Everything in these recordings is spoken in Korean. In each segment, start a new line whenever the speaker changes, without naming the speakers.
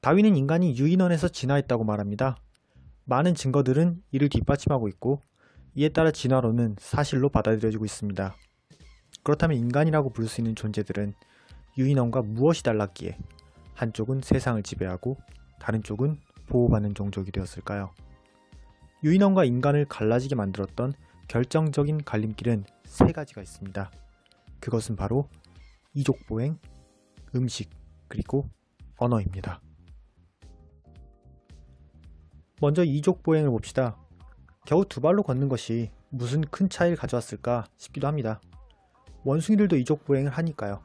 다윈은 인간이 유인원에서 진화했다고 말합니다. 많은 증거들은 이를 뒷받침하고 있고 이에 따라 진화론은 사실로 받아들여지고 있습니다. 그렇다면 인간이라고 부를 수 있는 존재들은 유인원과 무엇이 달랐기에 한쪽은 세상을 지배하고 다른 쪽은 보호받는 종족이 되었을까요? 유인원과 인간을 갈라지게 만들었던 결정적인 갈림길은 세 가지가 있습니다. 그것은 바로 이족보행, 음식, 그리고 언어입니다. 먼저 이족보행을 봅시다. 겨우 두 발로 걷는 것이 무슨 큰 차이를 가져왔을까 싶기도 합니다. 원숭이들도 이족보행을 하니까요.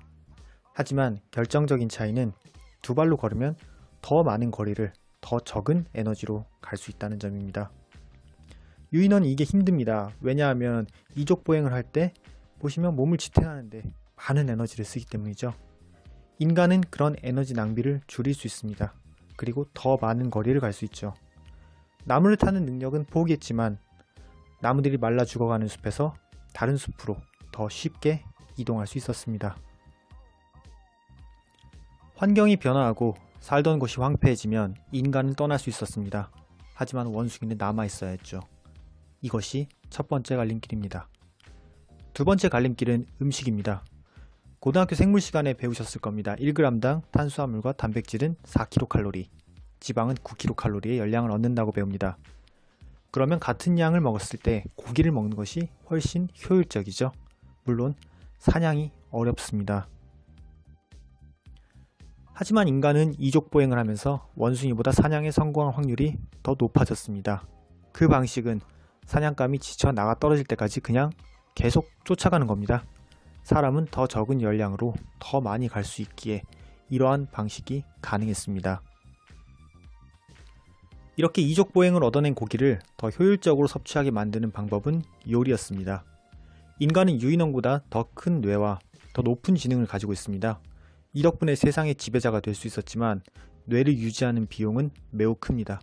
하지만 결정적인 차이는 두 발로 걸으면 더 많은 거리를 더 적은 에너지로 갈 수 있다는 점입니다. 유인원은 이게 힘듭니다. 왜냐하면 이족 보행을 할 때 보시면 몸을 지탱하는데 많은 에너지를 쓰기 때문이죠. 인간은 그런 에너지 낭비를 줄일 수 있습니다. 그리고 더 많은 거리를 갈 수 있죠. 나무를 타는 능력은 포기했지만 나무들이 말라 죽어가는 숲에서 다른 숲으로 더 쉽게 이동할 수 있었습니다. 환경이 변화하고 살던 곳이 황폐해지면 인간은 떠날 수 있었습니다. 하지만 원숭이는 남아 있어야 했죠. 이것이 첫 번째 갈림길입니다. 두 번째 갈림길은 음식입니다. 고등학교 생물 시간에 배우셨을 겁니다. 1g당 탄수화물과 단백질은 4kcal, 지방은 9kcal의 열량을 얻는다고 배웁니다. 그러면 같은 양을 먹었을 때 고기를 먹는 것이 훨씬 효율적이죠. 물론 사냥이 어렵습니다. 하지만 인간은 이족보행을 하면서 원숭이보다 사냥에 성공할 확률이 더 높아졌습니다. 그 방식은 사냥감이 지쳐 나가 떨어질 때까지 그냥 계속 쫓아가는 겁니다. 사람은 더 적은 열량으로 더 많이 갈 수 있기에 이러한 방식이 가능했습니다. 이렇게 이족 보행을 얻어낸 고기를 더 효율적으로 섭취하게 만드는 방법은 요리였습니다. 인간은 유인원보다 더 큰 뇌와 더 높은 지능을 가지고 있습니다. 이 덕분에 세상의 지배자가 될 수 있었지만 뇌를 유지하는 비용은 매우 큽니다.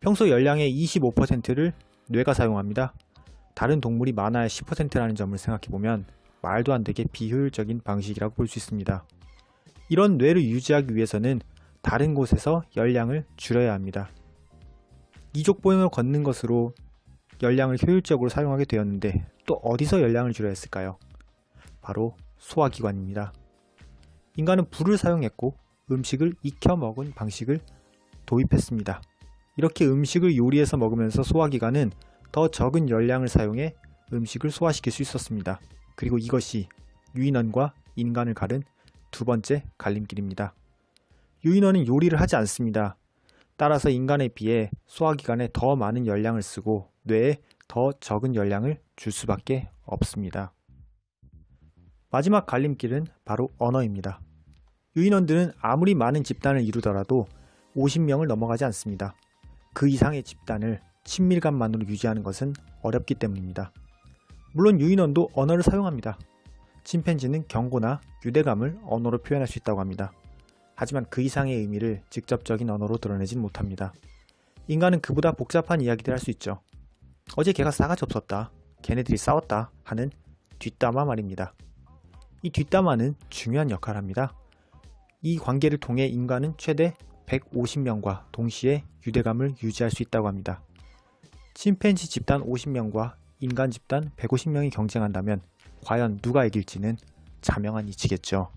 평소 열량의 25%를 뇌가 사용합니다. 다른 동물이 많아야 10%라는 점을 생각해보면 말도 안 되게 비효율적인 방식이라고 볼 수 있습니다. 이런 뇌를 유지하기 위해서는 다른 곳에서 열량을 줄여야 합니다. 이족 보행을 걷는 것으로 열량을 효율적으로 사용하게 되었는데 또 어디서 열량을 줄여야 했을까요? 바로 소화기관입니다. 인간은 불을 사용했고 음식을 익혀 먹은 방식을 도입했습니다. 이렇게 음식을 요리해서 먹으면서 소화기관은 더 적은 열량을 사용해 음식을 소화시킬 수 있었습니다. 그리고 이것이 유인원과 인간을 가른 두 번째 갈림길입니다. 유인원은 요리를 하지 않습니다. 따라서 인간에 비해 소화기관에 더 많은 열량을 쓰고 뇌에 더 적은 열량을 줄 수밖에 없습니다. 마지막 갈림길은 바로 언어입니다. 유인원들은 아무리 많은 집단을 이루더라도 50명을 넘어가지 않습니다. 그 이상의 집단을 친밀감만으로 유지하는 것은 어렵기 때문입니다. 물론 유인원도 언어를 사용합니다. 침팬지는 경고나 유대감을 언어로 표현할 수 있다고 합니다. 하지만 그 이상의 의미를 직접적인 언어로 드러내진 못합니다. 인간은 그보다 복잡한 이야기를 할수 있죠. 어제 걔가 싸가지 없었다. 걔네들이 싸웠다. 하는 뒷담화 말입니다. 이 뒷담화는 중요한 역할을 합니다. 이 관계를 통해 인간은 최대 150명과 동시에 유대감을 유지할 수 있다고 합니다. 침팬지 집단 50명과 인간 집단 150명이 경쟁한다면 과연 누가 이길지는 자명한 이치겠죠.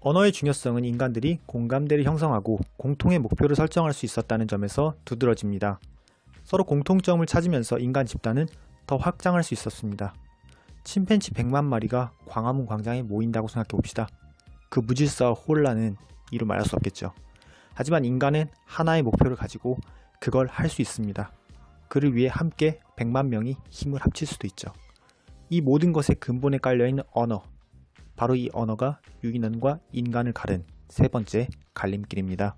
언어의 중요성은 인간들이 공감대를 형성하고 공통의 목표를 설정할 수 있었다는 점에서 두드러집니다. 서로 공통점을 찾으면서 인간 집단은 더 확장할 수 있었습니다. 침팬지 100만 마리가 광화문 광장에 모인다고 생각해 봅시다. 그 무질서와 혼란은 이루 말할 수 없겠죠. 하지만 인간은 하나의 목표를 가지고 그걸 할 수 있습니다. 그를 위해 함께 100만 명이 힘을 합칠 수도 있죠. 이 모든 것의 근본에 깔려있는 언어. 바로 이 언어가 유인원과 인간을 가른 세 번째 갈림길입니다.